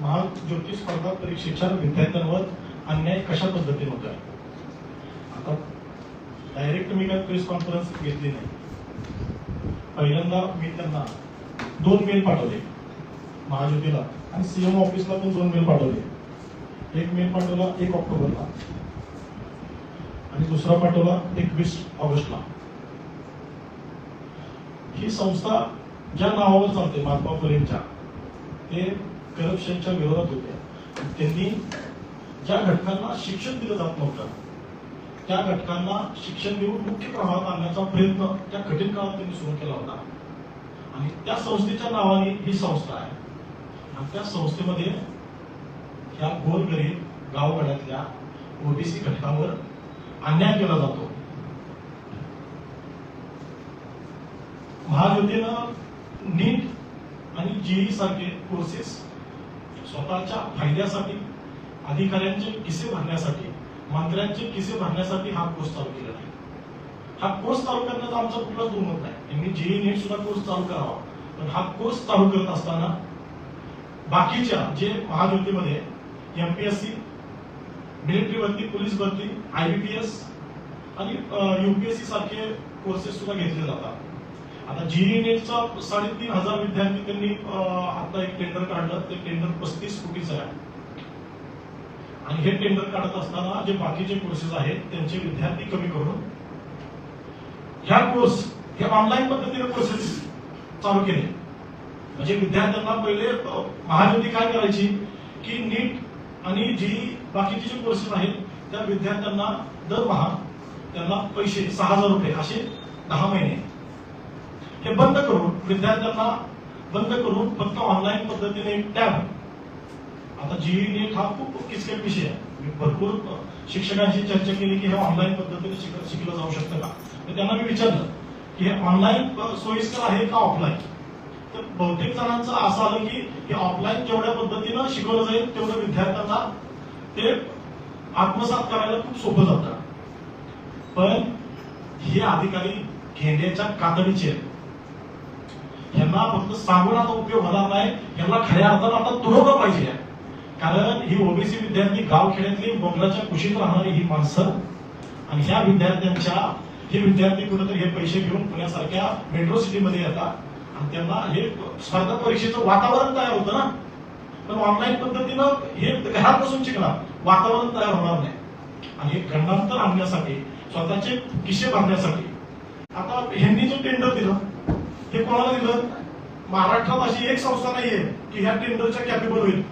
महाज्योती स्पर्धा परीक्षेच्या विद्यार्थ्यांवर अन्याय कशा पद्धतीने होत आहे आता डायरेक्ट मी काय प्रेस कॉन्फरन्स घेतली नाही. पहिल्यांदा मी त्यांना दोन मेल पाठवले महाज्योतीला आणि सीएम ऑफिसला पण दोन मेल पाठवले. एक मेल पाठवला एक ऑक्टोबरला आणि दुसरा पाठवला एकवीस ऑगस्टला. ही संस्था ज्या नावावर चालते महात्मा फुलेंच्या ते करप्शनच्या विरोधात होत्या. त्यांनी ज्या घटकांना शिक्षण दिलं जात नव्हतं त्या घटकांना शिक्षण देऊन मुख्य प्रवाहात आणण्याचा प्रयत्न त्या कठीण काळात त्यांनी सुरू केला होता. आणि त्या संस्थेच्या नावाने ही संस्था आहे. आणि त्या संस्थेमध्ये ह्या गोरगरीब गावगड्यातल्या ओबीसी घटकावर अन्याय केला जातो. महायुतीनं नीट आणि जेई सारखे कोर्सेस स्वतःच्या फायद्यासाठी अधिकाऱ्यांचे किसे भरण्यासाठी मंत्र्यांचे किसे भरण्यासाठी हा कोर्स चालू केलेला आहे हा कोर्स चालू करण्याचा आमचा कुठलाच दुमत नाही. त्यांनी जेई नेट सुद्धा कोर्स चालू करावा. पण हा कोर्स चालू करत असताना बाकीच्या जे महाज्योतीमध्ये एमपीएससी मिलिटरी भरती पोलीस भरती आयबीपीएस आणि युपीएससी सारखे कोर्सेस सुद्धा घेतले जातात. आता जीई साडेतीन हजार विद्यार्थी त्यांनी आता एक टेंडर काढलं. ते टेंडर पस्तीस कोटीचं आहे. आणि हे टेंडर काढत असताना जे बाकीचे कोर्सेस आहेत त्यांचे विद्यार्थी कमी करून ह्या कोर्स हे ऑनलाईन पद्धतीने कोर्सेस चालू केले. म्हणजे विद्यार्थ्यांना पहिले महाज्योती काय करायची? की नीट आणि जी बाकीचे जे कोर्सेस आहेत त्या विद्यार्थ्यांना दरमहा त्यांना पैसे सहा हजार रुपये असे दहा महिने. हे बंद करून विद्यार्थ्यांना बंद करून फक्त ऑनलाईन पद्धतीने टॅब आता जीई नेट हा खूप किचकट विषय आहे. मी भरपूर शिक्षकांशी चर्चा केली की हे ऑनलाईन पद्धतीने शिक- शिकलं जाऊ शकतं का? तर त्यांना मी विचारलं की हे ऑनलाईन सोयीस्कर आहे का ऑफलाईन तर बहुतेक जणांचं असं आलं की हे ऑफलाईन जेवढ्या पद्धतीनं शिकवलं जाईल तेवढं विद्यार्थ्यांना ते आत्मसात करायला खूप सोपं जातं. पण हे अधिकारी घेण्याच्या कातडीचे आहेत. ह्यांना फक्त सांगून आता उपयोग होणार नाही. यांना खऱ्या अर्थानं आता तुरवलं पाहिजे. कारण ही ओबीसी विद्यार्थी गावखेड्यातली खेड्यातली कुशीत राहणारी ही माणसं आणि ह्या विद्यार्थ्यांच्या हे विद्यार्थी कुठेतरी हे पैसे घेऊन पुण्यासारख्या मेट्रो सिटीमध्ये येतात. आणि त्यांना हे स्पर्धा परीक्षेचं वातावरण तयार होतं ना. पण ऑनलाईन पद्धतीनं हे घरात बसून शिकणार. वातावरण तयार होणार नाही. आणि हे खंडांतर आणण्यासाठी स्वतःचे किस्से भरण्यासाठी आता ह्यांनी जे टेंडर दिलं हे कोणाला दिलं? महाराष्ट्रात अशी एक संस्था नाहीये की ह्या टेंडरच्या कॅपेबल होईल.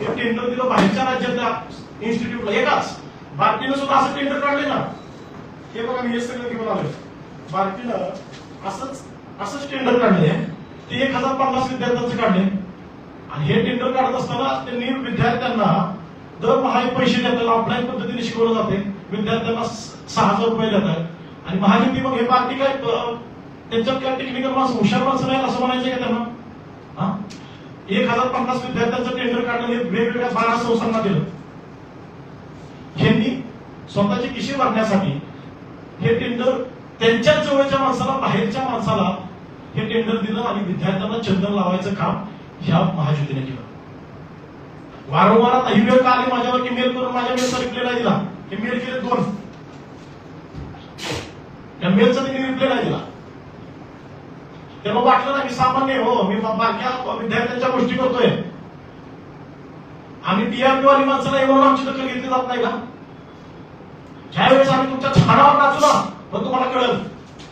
हे टेंडर दिलं बाहेरच्या राज्यातल्या इन्स्टिट्यूटला एकाच. भारतीनं सुद्धा असं टेंडर काढले ना. हे बघा मी हे सगळं घेऊन आलोय. भारतीनं असंच असंच टेंडर काढले. ते एक हजार पन्नास विद्यार्थ्यांचे काढले. आणि हे टेंडर काढत असताना त्यांनी विद्यार्थ्यांना दरमहा पैसे देतात. ऑफलाईन पद्धतीने शिकवलं जाते. विद्यार्थ्यांना सहा हजार रुपये देतात. आणि महायुती मग हे बाकी काय त्यांच्यात काय टेक्निकल माणसं हुशार माणसं नाही असं म्हणायचं का त्यांना? हा? एक हजार पन्नास विद्यार्थ्यांचं टेंडर काढलं हे वेगवेगळ्या बारा संस्थांना दिलं. यांनी स्वतःची किशी भरण्यासाठी हे टेंडर त्यांच्या जवळच्या माणसाला बाहेरच्या माणसाला हे टेंडर दिलं आणि विद्यार्थ्यांना चंदन लावायचं काम ह्या महाज्योतीने केलं. वारंवार आता ही वेळ का आली माझ्यावर की मेल करून माझ्या मेलचा रिप्लाय नाही दिला? हे मेल केले दोन. त्या मेलचा त्यांनी रिप्लाय नाही दिला. तेव्हा वाटलं ना मी सामान्य हो मी बारक्या विद्यार्थ्यांच्या गोष्टी करतोय. आम्ही पीआरपीवाली माणसाला एवढं आमची दखल घेतली जात नाही का? ज्यावेळेस आम्ही तुमच्या झाडावर नाचू ना पण तुम्हाला कळल.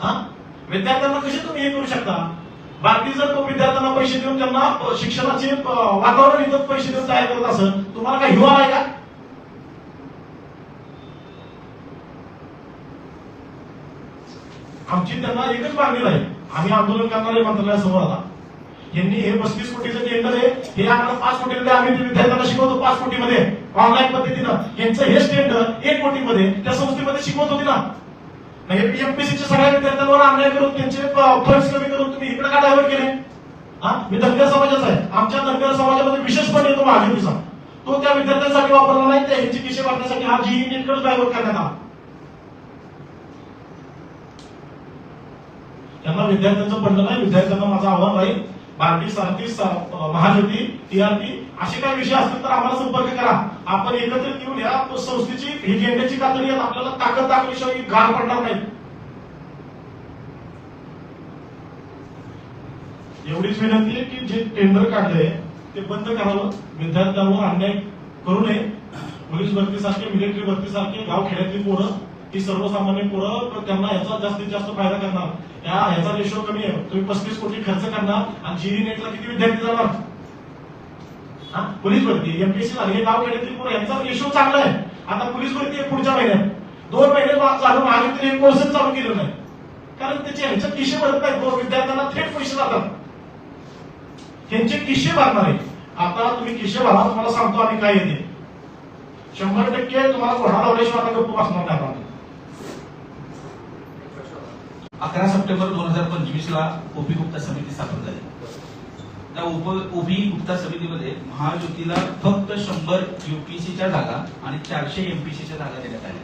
हा? विद्यार्थ्यांना कसे तुम्ही हे करू शकता? बाकी जर तो विद्यार्थ्यांना पैसे देऊन त्यांना शिक्षणाचे वातावरण इथं पैसे देऊन तयार करत असं तुम्हाला काय हिवाळा आहे का? आमची त्यांना एकच मागणी नाही. आम्ही आंदोलन करणारे मंत्रालयासमोर आता यांनी हे पस्तीस कोटीचं टेंडर आहे हे आम्हाला पाच कोटीमध्ये आम्ही विद्यार्थ्यांना शिकवतो पाच कोटीमध्ये. ऑनलाईन पद्धतीनं. यांचं हे टेंडर एक कोटीमध्ये त्या संस्थेमध्ये शिकवत होती ना. एमपीसीच्या सगळ्या विद्यार्थ्यांवर अन्याय करून त्यांचे फंड्स कमी करून तुम्ही इकडे का डायव्हर्ट केले? हा? मी धनगर समाजाचा आहे. आमच्या धनगर समाजामध्ये विशेष पण येतो महाजनीचा तो त्या विद्यार्थ्यांसाठी वापरला नाही त्या ह्यांची दिशे वाटण्यासाठी हा जीई नीटकडे डायव्हर्ट करण्यात आला. त्यांना विद्यार्थ्यांचं पडलं नाही. विद्यार्थ्यांना माझं आव्हान राहील. भारती सारखी स- महाज्योती टीआरपी असे काही विषय असतील तर आम्हाला संपर्क करा. आपण एकत्रित येऊन या संस्थेची ही घेण्याची कातडी आहे. आपल्याला ताकद दाखवल्याशिवाय गार पडणार नाही. एवढीच विनंती आहे की जे टेंडर काढले ते बंद करावं. विद्यार्थ्यांवर अन्याय करू नये. पोलीस भरतीसारखे मिलिटरी भरतीसारखे गाव खेड्यातली पोरं ही सर्वसामान्य पोरं त्यांना याचा जास्तीत जास्त फायदा करणार. या ह्याचा रेशो कमी आहे. तुम्ही पस्तीस कोटी खर्च करणार आणि जीई नेटला किती विद्यार्थी जाणार? हा? पोलीस भरती एमपीएससी हे गाव खेड्यातली पोरं यांचा रेशो चांगला आहे. आता पोलीस भरती आहे पुढच्या महिन्यात. दोन महिने चालू महाविद्यालय एक कोर्सच चालू केलं नाही. कारण त्याचे ह्याच्यात किशे भरत नाहीत विद्यार्थ्यांना थेट पैसे जातात. त्यांचे किशे भरणार आहे आता तुम्ही किशे भरा तुम्हाला सांगतो आम्ही काय येते शंभर टक्के तुम्हाला कोणाला लावल्याशिवाय गप्प बसणार नाही आपण अकरा सप्टेंबर दोन हजार पंचवीस ला ओपी गुप्ता समिती स्थापन झाली. त्या उप ओपी गुप्ता समितीमध्ये महायुतीला फक्त शंभर युपीसीच्या जागा आणि चारशे एमपीसीच्या जागा देण्यात आल्या.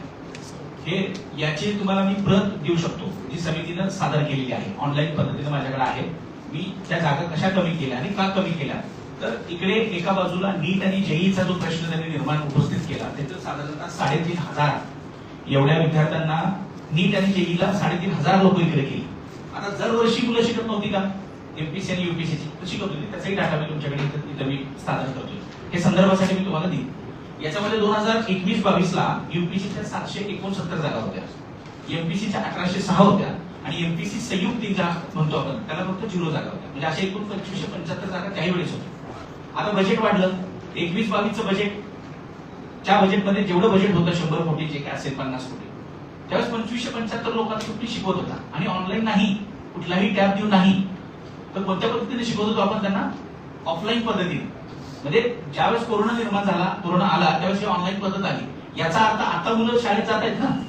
हे याची तुम्हाला मी प्रत देऊ शकतो. जी समितीनं सादर केलेली आहे. ऑनलाईन पद्धतीने माझ्याकडे आहे. मी त्या जागा कशा कमी केल्या आणि का कमी केल्या? तर इकडे एका बाजूला नीट आणि जेईचा जो प्रश्न त्यांनी निर्माण उपस्थित केला त्याचं साधारणतः साडेतीन हजार. एवढ्या विद्यार्थ्यांना नीट आणि जेईला साडेतीन हजार लोक इकडे केली. आता दरवर्षी मुलं शिकत नव्हती का? एमपीसी आणि युपीसीची तर शिकत होती. त्याचाही डाटा मी तुमच्याकडे इथं मी सादर करतोय. हे संदर्भासाठी मी तुम्हाला देईन. याच्यामध्ये दोन हजार एकवीस बावीस ला युपीसीच्या सातशे एकोणसत्तर जागा होत्या. एमपीसीच्या अठराशे सहा होत्या. आणि एमपीसी संयुक्त ज्या म्हणतो आपण त्याला फक्त झिरो जागा होत्या. म्हणजे अशा एकूण पंचवीसशे पंच्याहत्तर जागा त्याही वेळेस होत्या. आता बजेट वाढलं. एकवीस बावीसचं बजेट त्या बजेटमध्ये जेवढं बजेट होतं शंभर कोटी जे काय असेल पन्नास कोटी. त्यावेळेस पंचवीसशे पंच्याहत्तर लोकांना सुट्टी शिकवत होता. आणि ऑनलाईन नाही. कुठलाही टॅब देऊन नाही. तर कोणत्या पद्धतीने शिकवत होतो आपण त्यांना? ऑफलाईन पद्धतीने. म्हणजे ज्यावेळेस कोरोना निर्माण झाला कोरोना आला त्यावेळेस ही ऑनलाईन पद्धत आली. याचा अर्थ आता मुलं शाळेत जात आहेत ना.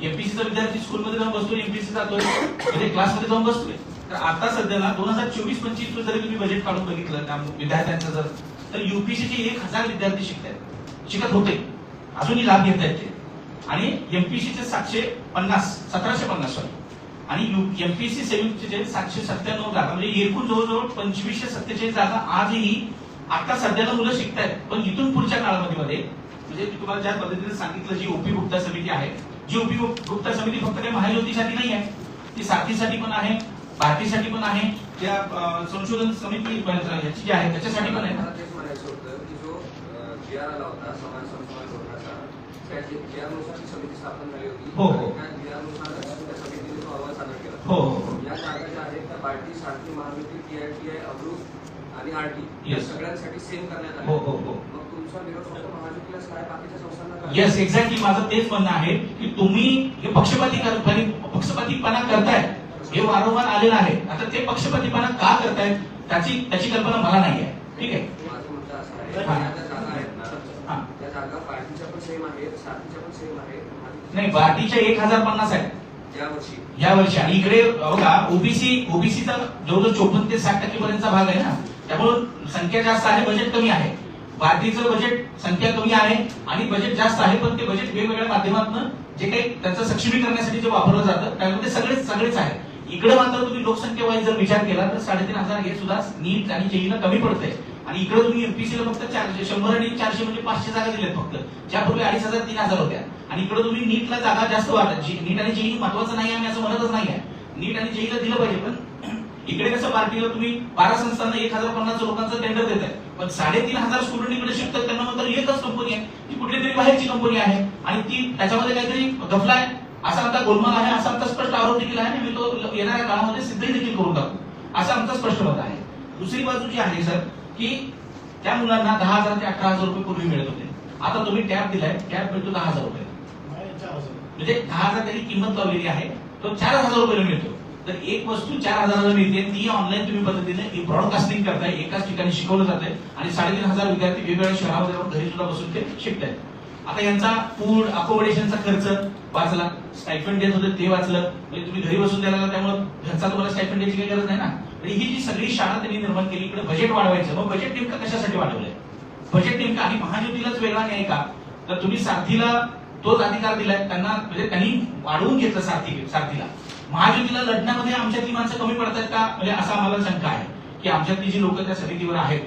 एमपीसीचा विद्यार्थी स्कूलमध्ये जाऊन बसतोय एमपीसी जातोय. म्हणजे क्लासमध्ये जाऊन बसतोय. तर आता सध्याला दोन हजार चोवीस पंचवीस जरी तुम्ही बजेट काढून बघितलं त्या विद्यार्थ्यांचं जर तर युपीसीचे एक हजार विद्यार्थी शिकतायत. शिकत होते. अजूनही लाभ घेत आहेत ते. आणि एमपीसीचे सातशे पन्नास सतराशे पन्नास सॉरी आणि एमपीसी संयुक्तचे जे सातशे सत्त्याण्णव जागा म्हणजे एकूण जवळजवळ पंचवीसशे सत्तेचाळीस जागा आजही आता सध्याला मुलं शिकतायत. पण इथून पुढच्या काळामध्ये मध्ये म्हणजे मी तुम्हाला ज्या पद्धतीने सांगितलं जी ओपी गुप्ता समिती आहे जी ओपी गुप्ता समिती फक्त काही महाज्योतीसाठी नाही आहे. ती साथीसाठी पण आहे भारतीसाठी पण आहे त्या संशोधन समिती याची जी आहे त्याच्यासाठी पण आहे. हो हो. हो हो एक्झॅक्टली माझं तेच म्हणणं आहे की तुम्ही हे पक्षपाती पक्षपातीपणा करताय. हे वारंवार आलेलं आहे. आता ते पक्षपातीपणा का करतायत, त्याची त्याची कल्पना मला नाही आहे ठीक आहे? माझं म्हणणं असं आहे. या ज्या जागा आहेत. ना त्या जागा बार्टीच्या पण सेम आहेत सारथीच्या पण सेम आहेत. महायुतीच्या- नाही बाकीच्या एक हजार पन्नास आहेत. या वर्षी. या वर्षी. आणि इकडे बघा ओबीसी ओबीसीचा जवळजवळ चोपन्न ते साठ टक्केपर्यंतचा भाग आहे ना. त्यामुळे संख्या जास्त आहे बजेट कमी आहे. भारतीचं बजेट संख्या कमी आहे आणि बजेट जास्त आहे पण ते बजेट वेगवेगळ्या माध्यमातून जे काही त्यांचं सक्षमीकरणासाठी जे वापरलं जातं त्यामध्ये सगळेच सगळेच आहे इकडे मात्र तुम्ही लोकसंख्या वाईज जर विचार केला तर साडेतीन हजार हे सुद्धा नीट आणि जेईला कमी पडतंय. आणि इकडे तुम्ही एमपीसीला फक्त चारशे शंभर आणि चारशे म्हणजे पाचशे जागा दिल्यात फक्त. ज्यापूर्वी अडीच हजार तीन हजार होत्या. आणि इकडे तुम्ही नीटला जागा जास्त वाटत नीट आणि जेई महत्वाचं नाही आम्ही असं म्हणतच नाही आहे. नीट आणि जेईला दिलं पाहिजे पण इकडे कसं पार्टीला तुम्ही बारा संस्थांना एक हजार पन्नास लोकांचं टेंडर देत आहे पण साडेतीन हजार स्टुडंट इकडे शिकतात त्यांना मात्र एकच कंपनी आहे ती कुठली तरी बाहेरची कंपनी आहे. आणि ती त्याच्यामध्ये काहीतरी गफला आहे. असा आता गोलमाल आहे असा आमचा स्पष्ट आरोप देखील आहे आणि मी तो येणाऱ्या काळामध्ये सिद्धही देखील करून टाकू. असं आमचं स्पष्ट मत आहे. दुसरी बाजू जी आहे सर की त्या मुलांना दहा हजार ते अठरा हजार रुपये पूर्वी मिळत होते. आता तुम्ही टॅब दिलाय टॅब मिळतो दहा हजार रुपये. म्हणजे दहा हजार त्याची किंमत लावलेली आहे तो चार हजार रुपये मिळतो. तर एक वस्तू चार हजाराला मिळते ती ऑनलाईन तुम्ही पद्धतीने ब्रॉडकास्टिंग करताय एकाच ठिकाणी शिकवलं जातंय आणि साडेतीन हजार विद्यार्थी वेगवेगळ्या शहरामध्ये घरी सुद्धा बसून ते शिकतायत. आता यांचा फूड अकोमोडेशनचा खर्च वाचला स्टायफंड देत होते ते वाचलं. म्हणजे तुम्ही घरी बसून द्यायला त्यामुळे घरचा तुम्हाला स्टायफंड द्यायची काही गरज नाही ना? म्हणजे ही जी सगळी शाळा त्यांनी निर्माण केली इकडे बजेट वाढवायचं. मग बजेट नेमकं कशासाठी वाढवलंय? बजेट नेमकं आणि महाज्योतीलाच वेगळा नाही का? तर तुम्ही सारथीला तोच अधिकार दिलाय त्यांना म्हणजे त्यांनी वाढवून घेतलं सारथी सारथीला. महाज्योतीला लढण्यामध्ये आमच्यातली माणसं कमी पडतात का? म्हणजे असा आम्हाला शंका आहे. की आमच्यातली जी लोक त्या समितीवर आहेत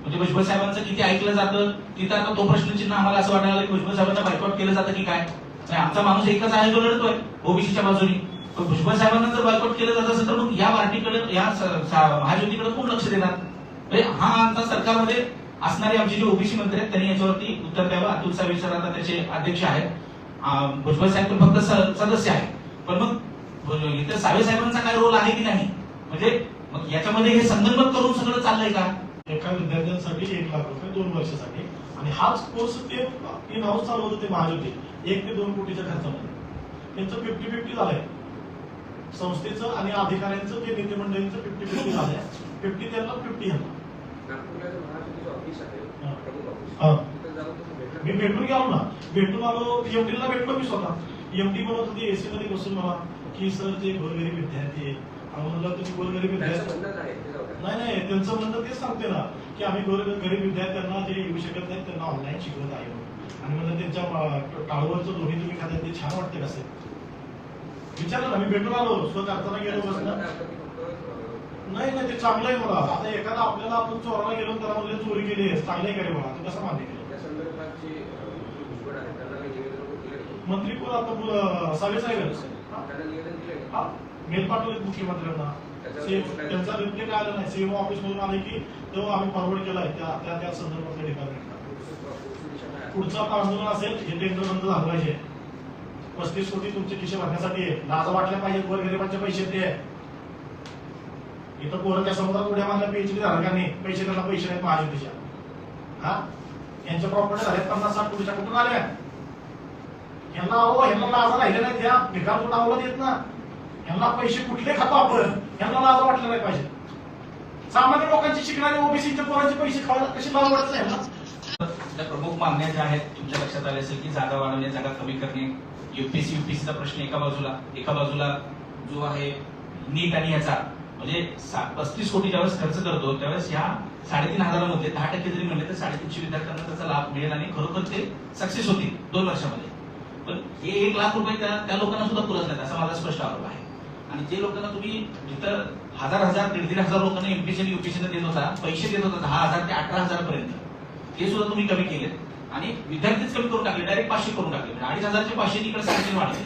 म्हणजे भुजबळ साहेबांचं किती ऐकलं जातं तिथं आता तो प्रश्नचिन्ह आम्हाला असं वाटायला की भुजबळ साहेबांना बायकॉट केलं जातं की काय? आमचा माणूस एकच आहे जो लढतोय ओबीसीच्या बाजूनी. भुजबळ साहेबांना जर बायकॉट केलं जात असेल तर मग या पार्टीकडे या स- महायुतीकडे कोण लक्ष देणार? म्हणजे हा आमचा सरकारमध्ये असणारे आमचे जे ओबीसी मंत्री आहेत त्यांनी याच्यावरती उत्तर द्यावं. अतुल सावे सर आता त्याचे अध्यक्ष आहेत. भुजबळ साहेब पण फक्त स- सदस्य आहेत. पण मग इतर सावे साहेबांचा काय रोल आहे की नाही? म्हणजे मग याच्यामध्ये हे संदर्भ करून सगळं चाललंय का? एका विद्यार्थ्यांसाठी एक लाख रुपये दोन वर्षासाठी. आणि हाच कोर्स ते इन हाऊस होतं होते महाज्योती एक ते दोन कोटीच्या खर्चामध्ये. त्यांचं फिफ्टी फिफ्टी झालंय. संस्थेचं आणि अधिकाऱ्यांचं ते नेते मंडळींचं फिफ्टी फिफ्टी झालंय. फिफ्टी त्यांना फिफ्टी हा. हा. भेटला मी भेटून गेलो ना. भेटून आलो एमडी ला भेटलो मी स्वतः. एमडी म्हणत होती एसी मध्ये बसून मला की सर जे गोरगरीब विद्यार्थी म्हणलं तुम्ही गोरगरीब विद्यार्थी. नाही नाही त्यांचं म्हणणं तेच सांगते ना की आम्ही गोर गरीब विद्यार्थ्यांना जे येऊ शकत नाहीत त्यांना ऑनलाईन शिकवत आहे. आणि म्हणलं त्यांच्या टाळूवरचं दोन्ही तुम्ही खात्यात ते छान वाटते कसं विचारलं ना मी भेटून आलो स्वतः करताना गेलो बसला. नाही नाही ते चांगलं आहे मला आता एखादा आपल्याला आपण चोराला गेलो त्याला म्हणलं चोरी केली आहे चांगलं आहे का रे मला तू कसं मान्य केलं? मंत्री कोण आता सावे साहेब. हा? मेल पाठवले मुख्यमंत्र्यांना. त्यांचा रिप्ले काय आला नाही? सीएमओ ऑफिस मधून आले की तो आम्ही फॉरवर्ड केलाय त्या त्या त्या संदर्भातल्या डिपार्टमेंटला पुढचं- आंदोलन असेल हे टेंडर बंद झालं पाहिजे. पस्तीस कोटी तुमचे खिशे भरण्यासाठी आहे. लाज वाटल्या पाहिजे गोर गरिबांचे पैसे ते. इथं पोरं त्या समुद्रात उड्या मारल्या पीएचडी धारकांनी पैसे त्यांना पैसे नाहीत महायुतीच्या. हा? यांच्या प्रॉपर्टी झाल्यात पन्नास साठ कोटीच्या कुठून आल्या यांना अहो यांना लाज राहिले नाही त्या भिकार उडावला देत ना? यांना पैसे कुठले खातो आपण? यांना लाज वाटलं नाही पाहिजे. सामान्य लोकांची शिकणारे ओबीसीच्या पोरांचे पैसे खावायला कशी लाज वाटत नाही प्रमुख मागण्या ज्या आहेत तुमच्या लक्षात आले असेल की जागा वाढवणे जागा कमी करणे युपीएससी युपीएससीचा प्रश्न एका बाजूला. एका बाजूला जो आहे नीट आणि याचा. म्हणजे पस्तीस कोटी ज्यावेळेस खर्च करतो त्यावेळेस ह्या साडेतीन हजारामध्ये दहा टक्के जरी म्हणले तर साडेतीनशे विद्यार्थ्यांना त्याचा लाभ मिळेल आणि खरोखर ते सक्सेस होतील दोन वर्षामध्ये. पण हे एक लाख रुपये त्या त्या लोकांना सुद्धा पुरत नाहीत असा माझा स्पष्ट आरोप आहे. आणि जे लोकांना तुम्ही जिथं हजार हजार दीड दीड हजार लोकांना एमपीसी आणि देत होता पैसे देत होता दहा हजार ते अठरा हजार पर्यंत ते सुद्धा तुम्ही कमी केलेत. आणि विद्यार्थीच कमी करून टाकले डायरेक्ट पाचशे करून टाकले. म्हणजे अडीच हजारचे पाचशे इकडे साडेतीन वाढले.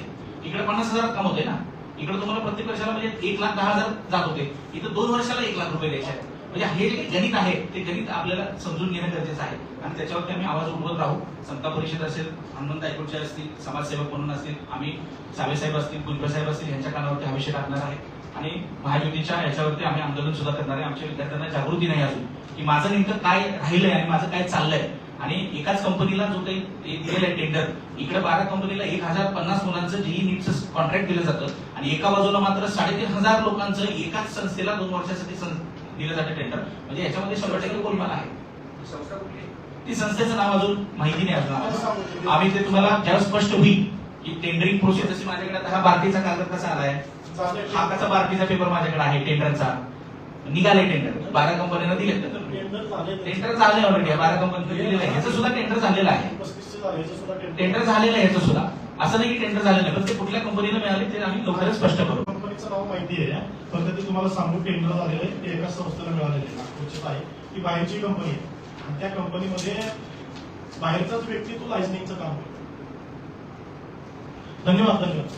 इकडे पन्नास हजार काम होते ना. इकडे तुम्हाला प्रत्येक वर्षाला म्हणजे एक लाख दहा हजार जात होते. इथं दोन वर्षाला एक लाख रुपये द्यायचे आहेत. म्हणजे हे जे गणित आहे ते गणित आपल्याला समजून घेणं गरजेचं आहे. आणि त्याच्यावरती आम्ही आवाज उठवत राहू. समता परिषद असेल हनुमंत ऐकूचे असतील समाजसेवक म्हणून असतील आम्ही सावे साहेब असतील भुजबळ साहेब असतील यांच्या कानावरती हा विषय टाकणार आहे. आणि महायुतीच्या याच्यावरती आम्ही आंदोलन सुद्धा करणार आहे. आमच्या विद्यार्थ्यांना जागृती नाही अजून. की माझं नेमकं काय राहिलंय आणि माझं काय चाललंय? आणि एकाच कंपनीला जो काही दिलेलं आहे टेंडर इकडे बारा कंपनीला एक हजार पन्नास मुलांचं जेई नीटचं कॉन्ट्रॅक्ट दिलं जातं. आणि एका बाजूला मात्र साडेतीन हजार लोकांचं एकाच संस्थेला दोन वर्षासाठी दिलं जातं टेंडर म्हणजे याच्यामध्ये शंभर टक्के गोलमाल आहे? ती संस्थेचं नाव अजून माहिती नाही अजून. आम्ही ते तुम्हाला जेव्हा स्पष्ट होईल की टेंडरिंग प्रोसेस माझ्याकडे हा बारतीचा कागद कसा आलाय? हा कसा बारतीचा पेपर माझ्याकडे आहे टेंडरचा निघाले टेंडर बारा कंपन्यांना दिले टेंडर झाले टेंडर झाले ऑलरेडी बारा कंपनीचं दिलेलं आहे. ह्याचं सुद्धा टेंडर झालेलं आहे. टेंडर झालेलं आहे ह्याचं सुद्धा. असं नाही की टेंडर झालेलं नाही पण ते कुठल्या कंपनीला मिळाले ते आम्ही लवकरच स्पष्ट करू. कंपनीचं नाव माहिती आहे. फक्त ते तुम्हाला सांगू टेंडर झालेलं आहे. ते एका संस्थेला मिळालेलं आहे. नागपूरचीच आहे. ती बाहेरची कंपनी आहे. आणि त्या कंपनीमध्ये बाहेरचाच व्यक्ती तो लायसनिंगचं काम करतो. धन्यवाद धन्यवाद.